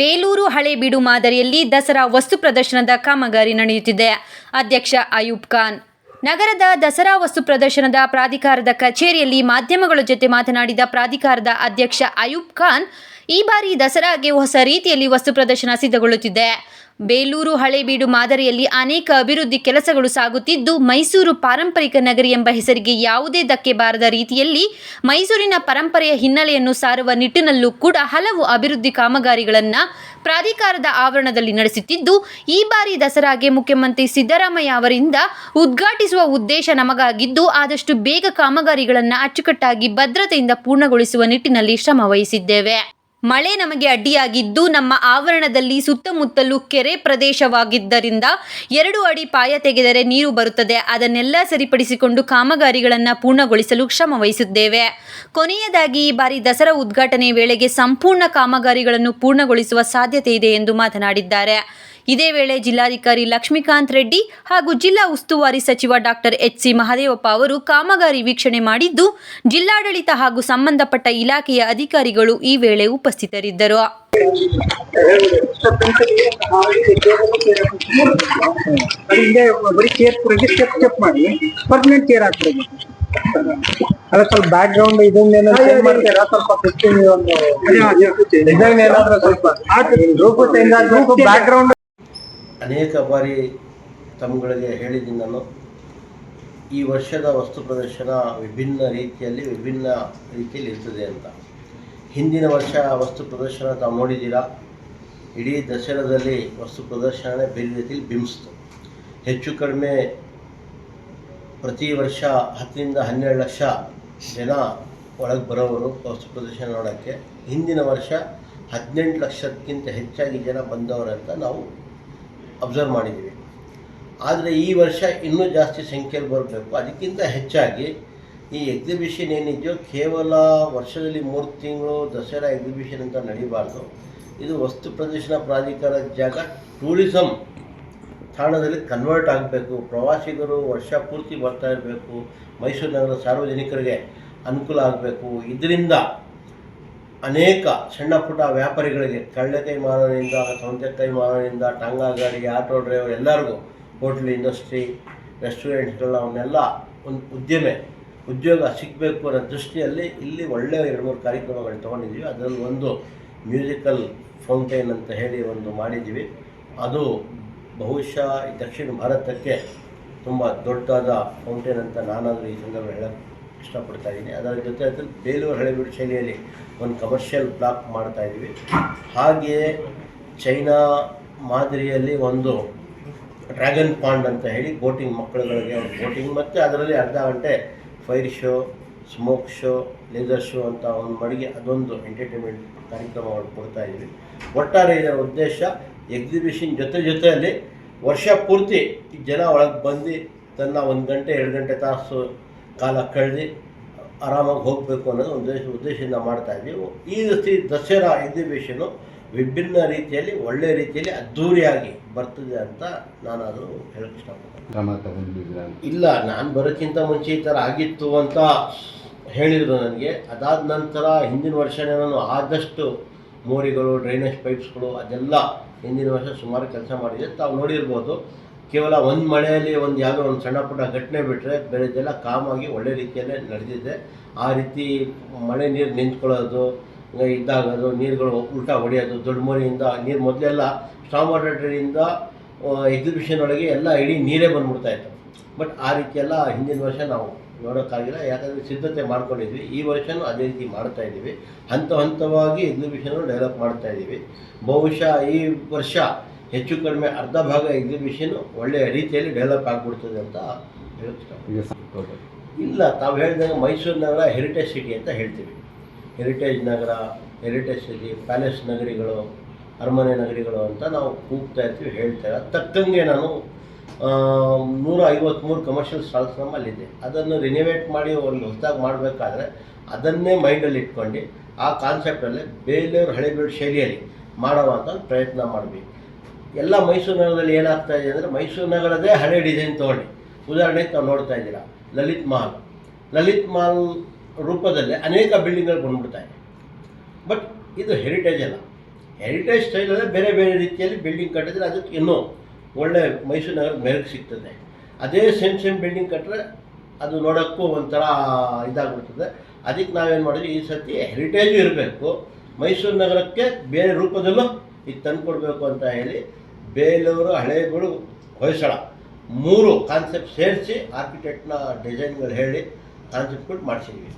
ಬೇಲೂರು ಹಳೇಬೀಡು ಮಾದರಿಯಲ್ಲಿ ದಸರಾ ವಸ್ತು ಪ್ರದರ್ಶನದ ಕಾಮಗಾರಿ ನಡೆಯುತ್ತಿದೆ. ಅಧ್ಯಕ್ಷ ಅಯೂಬ್ ಖಾನ್, ನಗರದ ದಸರಾ ವಸ್ತು ಪ್ರದರ್ಶನದ ಪ್ರಾಧಿಕಾರದ ಕಚೇರಿಯಲ್ಲಿ ಮಾಧ್ಯಮಗಳ ಜೊತೆ ಮಾತನಾಡಿದ ಪ್ರಾಧಿಕಾರದ ಅಧ್ಯಕ್ಷ ಅಯೂಬ್ ಖಾನ್, ಈ ಬಾರಿ ದಸರಾಗೆ ಹೊಸ ರೀತಿಯಲ್ಲಿ ವಸ್ತು ಪ್ರದರ್ಶನ ಸಿದ್ಧಗೊಳ್ಳುತ್ತಿದೆ. ಬೇಲೂರು ಹಳೇಬೀಡು ಮಾದರಿಯಲ್ಲಿ ಅನೇಕ ಅಭಿವೃದ್ಧಿ ಕೆಲಸಗಳು ಸಾಗುತ್ತಿದ್ದು, ಮೈಸೂರು ಪಾರಂಪರಿಕ ನಗರಿ ಎಂಬ ಹೆಸರಿಗೆ ಯಾವುದೇ ಧಕ್ಕೆ ಬಾರದ ರೀತಿಯಲ್ಲಿ ಮೈಸೂರಿನ ಪರಂಪರೆಯ ಹಿನ್ನೆಲೆಯನ್ನು ಸಾರುವ ನಿಟ್ಟಿನಲ್ಲೂ ಕೂಡ ಹಲವು ಅಭಿವೃದ್ಧಿ ಕಾಮಗಾರಿಗಳನ್ನು ಪ್ರಾಧಿಕಾರದ ಆವರಣದಲ್ಲಿ ನಡೆಸುತ್ತಿದ್ದು, ಈ ಬಾರಿ ದಸರಾಗೆ ಮುಖ್ಯಮಂತ್ರಿ ಸಿದ್ದರಾಮಯ್ಯ ಅವರಿಂದ ಉದ್ಘಾಟಿಸುವ ಉದ್ದೇಶ ನಮಗಾಗಿದ್ದು, ಆದಷ್ಟು ಬೇಗ ಕಾಮಗಾರಿಗಳನ್ನು ಅಚ್ಚುಕಟ್ಟಾಗಿ ಭದ್ರತೆಯಿಂದ ಪೂರ್ಣಗೊಳಿಸುವ ನಿಟ್ಟಿನಲ್ಲಿ ಶ್ರಮ ಮಳೆ ನಮಗೆ ಅಡ್ಡಿಯಾಗಿದ್ದು ನಮ್ಮ ಆವರಣದಲ್ಲಿ ಸುತ್ತಮುತ್ತಲು ಕೆರೆ ಪ್ರದೇಶವಾಗಿದ್ದರಿಂದ ಎರಡು ಅಡಿ ಪಾಯ ತೆಗೆದರೆ ನೀರು ಬರುತ್ತದೆ. ಅದನ್ನೆಲ್ಲ ಸರಿಪಡಿಸಿಕೊಂಡು ಕಾಮಗಾರಿಗಳನ್ನು ಪೂರ್ಣಗೊಳಿಸಲು ಶ್ರಮ ವಹಿಸಿದ್ದೇವೆ ಕೊನೆಯದಾಗಿ ಈ ಬಾರಿ ದಸರಾ ಉದ್ಘಾಟನೆ ವೇಳೆಗೆ ಸಂಪೂರ್ಣ ಕಾಮಗಾರಿಗಳನ್ನು ಪೂರ್ಣಗೊಳಿಸುವ ಸಾಧ್ಯತೆ ಇದೆ ಎಂದು ಮಾತನಾಡಿದ್ದಾರೆ. ಇದೇ ವೇಳೆ ಜಿಲ್ಲಾಧಿಕಾರಿ ಲಕ್ಷ್ಮೀಕಾಂತ್ ರೆಡ್ಡಿ ಹಾಗೂ ಜಿಲ್ಲಾ ಉಸ್ತುವಾರಿ ಸಚಿವ ಡಾಕ್ಟರ್ ಎಚ್ ಸಿ ಮಹದೇವಪ್ಪ ಅವರು ಕಾಮಗಾರಿ ವೀಕ್ಷಣೆ ಮಾಡಿದ್ದು ಜಿಲ್ಲಾಡಳಿತ ಹಾಗೂ ಸಂಬಂಧಪಟ್ಟ ಇಲಾಖೆಯ ಅಧಿಕಾರಿಗಳು ಈ ವೇಳೆ ಉಪಸ್ಥಿತರಿದ್ದರು. ಹಿಂದೆ ಬರೀ ಚೇರ್ ಪುರಕ್ಕೆ ಸ್ಟೆಪ್ ಸ್ಟೆಪ್ ಮಾಡಿ ಪರ್ಮನೆಂಟ್ ಚೇರ್ ಹಾಕ್ಬೇಕು ಅದ ಸ್ವಲ್ಪ ಬ್ಯಾಕ್ ಗ್ರೌಂಡ್ ಇದನ್ನೇನೋ change ಮಾಡ್ತೀರಾ ಸ್ವಲ್ಪ ಫಿಫ್ಟೀನ್ ಒಂದು ಡಿಸೈನ್ ಏನಾದ್ರು ಸ್ವಲ್ಪ ರೂಪು ಚೇಂಜ್ ಆಗ್ಬೇಕು ಬ್ಯಾಕ್ ಗ್ರೌಂಡ್ ಅನೇಕ ಬಾರಿ ತಮ್ಮಗಳಿಗೆ ಹೇಳಿದ್ದೀನಿ ನಾನು, ಈ ವರ್ಷದ ವಸ್ತು ಪ್ರದರ್ಶನ ವಿಭಿನ್ನ ರೀತಿಯಲ್ಲಿ ವಿಭಿನ್ನ ರೀತಿಯಲ್ಲಿ ಇರ್ತದೆ ಅಂತ. ಹಿಂದಿನ ವರ್ಷ ವಸ್ತು ಪ್ರದರ್ಶನ ತಾವು ನೋಡಿದ್ದೀರಾ? ಇಡೀ ದಸರಾದಲ್ಲಿ ವಸ್ತು ಪ್ರದರ್ಶನನೇ ಬೇರೆ ರೀತಿಯಲ್ಲಿ ಬಿಂಬಿಸ್ತು. ಹೆಚ್ಚು ಕಡಿಮೆ ಪ್ರತಿ ವರ್ಷ ಹತ್ತರಿಂದ ಹನ್ನೆರಡು ಲಕ್ಷ ಜನ ಒಳಗೆ ಬರೋವರು ವಸ್ತು ಪ್ರದರ್ಶನ ನೋಡೋಕ್ಕೆ. ಹಿಂದಿನ ವರ್ಷ ಹದಿನೆಂಟು ಲಕ್ಷಕ್ಕಿಂತ ಹೆಚ್ಚಾಗಿ ಜನ ಬಂದವರಂತ ನಾವು ಅಬ್ಸರ್ವ್ ಮಾಡಿದ್ದೀವಿ. ಆದರೆ ಈ ವರ್ಷ ಇನ್ನೂ ಜಾಸ್ತಿ ಸಂಖ್ಯೆಯಲ್ಲಿ ಬರಬೇಕು. ಅದಕ್ಕಿಂತ ಹೆಚ್ಚಾಗಿ ಈ ಎಕ್ಸಿಬಿಷನ್ ಏನಿದೆಯೋ ಕೇವಲ ವರ್ಷದಲ್ಲಿ ಮೂರು ತಿಂಗಳು ದಸರಾ ಎಕ್ಸಿಬಿಷನ್ ಅಂತ ನಡೀಬಾರ್ದು. ಇದು ವಸ್ತು ಪ್ರದರ್ಶನ ಪ್ರಾಧಿಕಾರದ ಜಾಗ ಟೂರಿಸಮ್ ತಾಣದಲ್ಲಿ ಕನ್ವರ್ಟ್ ಆಗಬೇಕು. ಪ್ರವಾಸಿಗರು ವರ್ಷ ಪೂರ್ತಿ ಬರ್ತಾ ಇರಬೇಕು. ಮೈಸೂರು ನಗರದ ಸಾರ್ವಜನಿಕರಿಗೆ ಅನುಕೂಲ ಆಗಬೇಕು. ಇದರಿಂದ ಅನೇಕ ಸಣ್ಣ ಪುಟ್ಟ ವ್ಯಾಪಾರಿಗಳಿಗೆ ಕಳ್ಳತೈ ಮಾರೋನಿಂದ ಸೌತೆಕಾಯಿ ಮಾರೋನಿಂದ ಟಾಂಗಾ ಗಾಡಿ, ಆಟೋ ಡ್ರೈವರ್ ಎಲ್ಲರಿಗೂ, ಹೋಟ್ಲ್ ಇಂಡಸ್ಟ್ರಿ ರೆಸ್ಟೋರೆಂಟ್ಗಳ ಅವನ್ನೆಲ್ಲ ಒಂದು ಉದ್ಯಮೆ, ಉದ್ಯೋಗ ಸಿಗಬೇಕು ಅನ್ನೋ ದೃಷ್ಟಿಯಲ್ಲಿ ಇಲ್ಲಿ ಒಳ್ಳೆಯ ಎರಡು ಮೂರು ಕಾರ್ಯಕ್ರಮಗಳು ತೊಗೊಂಡಿದ್ದೀವಿ ಅದರಲ್ಲಿ ಒಂದು ಮ್ಯೂಸಿಕಲ್ ಫೌಂಟೈನ್ ಅಂತ ಹೇಳಿ ಒಂದು ಮಾಡಿದ್ದೀವಿ ಅದು ಬಹುಶಃ ದಕ್ಷಿಣ ಭಾರತಕ್ಕೆ ತುಂಬ ದೊಡ್ಡದಾದ ಫೌಂಟೇನ್ ಅಂತ ನಾನಾದರೂ ಈ ಸಂದರ್ಭ ಹೇಳಕ್ಕೆ ಇಷ್ಟಪಡ್ತಾ ಇದ್ದೀನಿ. ಅದರ ಜೊತೆ ಅದು ಬೇಲೂರು ಹಳೆಬೀಡು ಶೈಲಿಯಲ್ಲಿ ಒಂದು ಕಮರ್ಷಿಯಲ್ ಬ್ಲಾಕ್ ಮಾಡ್ತಾ ಇದ್ದೀವಿ. ಹಾಗೆಯೇ ಚೈನಾ ಮಾದರಿಯಲ್ಲಿ ಒಂದು ಡ್ರ್ಯಾಗನ್ ಪಾಂಡ್ ಅಂತ ಹೇಳಿ ಬೋಟಿಂಗ್ ಮಕ್ಕಳುಗಳಿಗೆ ಒಂದು ಬೋಟಿಂಗ್ ಮತ್ತು ಅದರಲ್ಲಿ ಅರ್ಧ ಗಂಟೆ fire show, smoke show, laser show ಅಂತ ಒಂದು ಮಡಿಗೆ ಅದೊಂದು ಎಂಟರ್ಟೈನ್ಮೆಂಟ್ ಕಾರ್ಯಕ್ರಮಗಳು ಕೊಡ್ತಾ ಇದ್ದೀವಿ. ಒಟ್ಟಾರೆ ಇದರ ಉದ್ದೇಶ ಎಕ್ಸಿಬಿಷನ್ ಜೊತೆ ಜೊತೆಯಲ್ಲಿ ವರ್ಷ ಪೂರ್ತಿ ಜನ ಒಳಗೆ ಬಂದು ತನ್ನ ಒಂದು ಗಂಟೆ, ಎರಡು ಗಂಟೆ ತಾಸು ಕಾಲ ಕಳೆದು ಆರಾಮಾಗಿ ಹೋಗಬೇಕು ಅನ್ನೋದು ಒಂದು ಉದ್ದೇಶದಿಂದ ಮಾಡ್ತಾ ಇದ್ದೀವಿ ಈ ರೀತಿ ದಸರಾ ಎಕ್ಸಿಬಿಷನು ವಿಭಿನ್ನ ರೀತಿಯಲ್ಲಿ ಒಳ್ಳೆಯ ರೀತಿಯಲ್ಲಿ ಅದ್ಧೂರಿಯಾಗಿ ಬರ್ತದೆ ಅಂತ ನಾನು ಅದು ಹೇಳಕ್ಕೆ ಇಷ್ಟಪಡ್ತೀನಿ ಇಲ್ಲ ನಾನು ಬರೋಕ್ಕಿಂತ ಮುಂಚೆ ಈ ಥರ ಆಗಿತ್ತು ಅಂತ ಹೇಳಿದರು ನನಗೆ. ಅದಾದ ನಂತರ ಹಿಂದಿನ ವರ್ಷನೇ ನಾನು ಆದಷ್ಟು ಮೋರಿಗಳು ಡ್ರೈನೇಜ್ ಪೈಪ್ಸ್ಗಳು ಅದೆಲ್ಲ ಹಿಂದಿನ ವರ್ಷ ಸುಮಾರು ಕೆಲಸ ಮಾಡಿದೆ. ತಾವು ನೋಡಿರ್ಬೋದು ಕೇವಲ ಒಂದು ಮಳೆಯಲ್ಲಿ ಒಂದು ಯಾವುದೋ ಒಂದು ಸಣ್ಣ ಪುಟ್ಟ ಘಟನೆ ಬಿಟ್ಟರೆ ಬೇರೆದೆಲ್ಲ ಕಾಮಾಗಿ ಒಳ್ಳೆ ರೀತಿಯಲ್ಲೇ ನಡೆದಿದೆ. ಆ ರೀತಿ ಮಳೆ ನೀರು ನಿಂತ್ಕೊಳ್ಳೋದು ಇದ್ದಾಗೋದು ನೀರುಗಳು ಉಲ್ಟಾ ಹೊಡೆಯೋದು, ದೊಡ್ಡ ಮೋರಿಯಿಂದ ನೀರು ಮೊದಲೆಲ್ಲ ಸ್ಟ್ರಾಂಗ್ ವಾಟರ್ ಟ್ರೇನಿಂದ ಎಕ್ಸಿಬಿಷನ್ ಒಳಗೆ ಎಲ್ಲ ಇಡೀ ನೀರೇ ಬಂದ್ಬಿಡ್ತಾ ಇತ್ತು. ಬಟ್ ಆ ರೀತಿಯೆಲ್ಲ ಹಿಂದಿನ ವರ್ಷ ನಾವು ನೋಡೋಕ್ಕಾಗಿಲ್ಲ. ಯಾಕಂದರೆ ಸಿದ್ಧತೆ ಮಾಡ್ಕೊಂಡಿದ್ವಿ. ಈ ವರ್ಷವೂ ಅದೇ ರೀತಿ ಮಾಡ್ತಾ ಇದ್ದೀವಿ. ಹಂತ ಹಂತವಾಗಿ ಎಕ್ಸಿಬಿಷನ್ ಡೆವಲಪ್ ಮಾಡ್ತಾ ಇದ್ದೀವಿ. ಬಹುಶಃ ಈ ವರ್ಷ ಹೆಚ್ಚು ಕಡಿಮೆ ಅರ್ಧ ಭಾಗ ಎಕ್ಸಿಬಿಷನ್ ಒಳ್ಳೆಯ ರೀತಿಯಲ್ಲಿ ಡೆವಲಪ್ ಆಗಿಬಿಡ್ತದೆ ಅಂತ ಹೇಳಕ್ಕೆ ಇಲ್ಲ ತಾವು ಹೇಳಿದಾಗ ಮೈಸೂರು ನಗರ ಹೆರಿಟೇಜ್ ಸಿಟಿ ಅಂತ ಹೇಳ್ತೀವಿ. ಹೆರಿಟೇಜ್ ನಗರ ಹೆರಿಟೇಜ್ ಸಿಟಿ ಪ್ಯಾಲೇಸ್ ನಗರಿಗಳು ಅರಮನೆ ನಗರಿಗಳು ಅಂತ ನಾವು ಕೂಗ್ತಾ ಇರ್ತೀವಿ ಹೇಳ್ತೇವೆ ತಕ್ಕಂಗೆ ನಾನು ನೂರ ಐವತ್ತ್ಮೂರು ಕಮರ್ಷಿಯಲ್ ಸ್ಟಾಲ್ಸ್ ನಮ್ಮಲ್ಲಿದೆ. ಅದನ್ನು ರಿನೋವೇಟ್ ಮಾಡಿ ಒಂದು ಹೊಸದಾಗಿ ಮಾಡಬೇಕಾದ್ರೆ ಅದನ್ನೇ ಮೈಂಡಲ್ಲಿ ಇಟ್ಕೊಂಡು ಆ ಕಾನ್ಸೆಪ್ಟಲ್ಲೇ ಬೇಲೂರು ಹಳೆಬೀಡು ಶೈಲಿಯಲ್ಲಿ ಮಾಡುವಂಥ ಪ್ರಯತ್ನ ಮಾಡಬೇಕು. ಎಲ್ಲ ಮೈಸೂರು ನಗರದಲ್ಲಿ ಏನಾಗ್ತಾ ಇದೆ ಅಂದರೆ ಮೈಸೂರು ನಗರದೇ ಹಳೆ ಡಿಸೈನ್ ತೊಗೊಂಡು. ಉದಾಹರಣೆಗೆ ನಾವು ನೋಡ್ತಾ ಇದ್ದೀರಾ, ಲಲಿತ್ ಮಾಲ್. ಲಲಿತ್ ಮಾಲ್ ರೂಪದಲ್ಲಿ ಅನೇಕ ಬಿಲ್ಡಿಂಗ್ಗಳು ಬಂದ್ಬಿಡ್ತಾ ಇದೆ. ಬಟ್ ಇದು ಹೆರಿಟೇಜ್ ಅಲ್ಲ. ಹೆರಿಟೇಜ್ ಸ್ಟೈಲಲ್ಲೇ ಬೇರೆ ಬೇರೆ ರೀತಿಯಲ್ಲಿ ಬಿಲ್ಡಿಂಗ್ ಕಟ್ಟಿದ್ರೆ ಅದಕ್ಕೆ ಇನ್ನೂ ಒಳ್ಳೆ ಮೈಸೂರು ನಗರ ಮೆರುಗು ಸಿಗ್ತದೆ. ಅದೇ ಸೇಮ್ ಸೇಮ್ ಬಿಲ್ಡಿಂಗ್ ಕಟ್ಟರೆ ಅದು ನೋಡೋಕ್ಕೂ ಒಂಥರ ಇದಾಗ್ಬಿಡ್ತದೆ. ಅದಕ್ಕೆ ನಾವೇನು ಮಾಡಿದ್ವಿ, ಈ ಸರ್ತಿ ಹೆರಿಟೇಜು ಇರಬೇಕು, ಮೈಸೂರು ನಗರಕ್ಕೆ ಬೇರೆ ರೂಪದಲ್ಲೂ ಇದು ತಂದುಕೊಡ್ಬೇಕು ಅಂತ ಹೇಳಿ ಬೇಲೂರು ಹಳೇಬೀಡು ಹೊಯ್ಸಳ ಮೂರು ಕಾನ್ಸೆಪ್ಟ್ ಸೇರಿಸಿ ಆರ್ಕಿಟೆಕ್ಟ್ನ ಡಿಸೈನ್ಗಳು ಹೇಳಿ ಕಾನ್ಸೆಪ್ಟ್ ಕೊಟ್ಟು ಮಾಡಿಸಿದ್ವಿ.